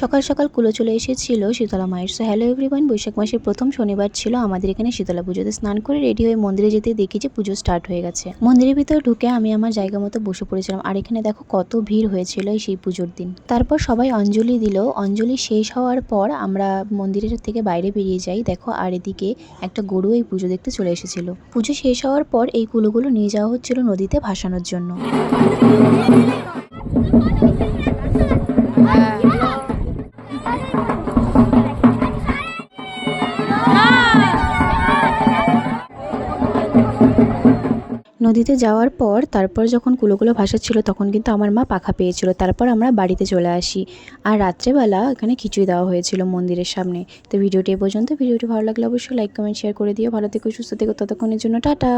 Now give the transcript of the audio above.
সকাল সকাল কুলো চলে এসেছিল শীতলা মায়ের। সো হ্যালো এভরিওয়ান বৈশাখ মাসের প্রথম শনিবার ছিল। আমাদের এখানে শীতলা পুজোতে স্নান করে রেডি হয়ে মন্দিরে যেতে দেখি যে পুজো স্টার্ট হয়ে গেছে। মন্দিরের ভিতর ঢুকে আমি আমার জায়গা মতো বসে পড়েছিলাম। আর এখানে দেখো কত ভিড় হয়েছিল এই সেই পুজোর দিন। তারপর সবাই অঞ্জলি দিল। অঞ্জলি শেষ হওয়ার পর আমরা মন্দিরের থেকে বাইরে বেরিয়ে যাই। দেখো আর এদিকে একটা গরু এই পুজো দেখতে চলে এসেছিল। পুজো শেষ হওয়ার পর এই কুলোগুলো নিয়ে যাওয়া হচ্ছিল নদীতে ভাসানোর জন্য। নদীতে যাওয়ার পর, তারপর যখন কুলোগুলো ভাসাচ্ছিল তখন কিন্তু আমার মা পাখা পেয়েছিল। তারপর আমরা বাড়িতে চলে আসি। আর রাত্রেবেলা এখানে খিচুড়ি দেওয়া হয়েছিল মন্দিরের সামনে। তো ভিডিওটি এ পর্যন্ত। ভিডিওটি ভালো লাগলে অবশ্যই লাইক কমেন্ট শেয়ার করে দিও। ভালো থেকো, সুস্থ থেকো। ততক্ষণের জন্য টাটা।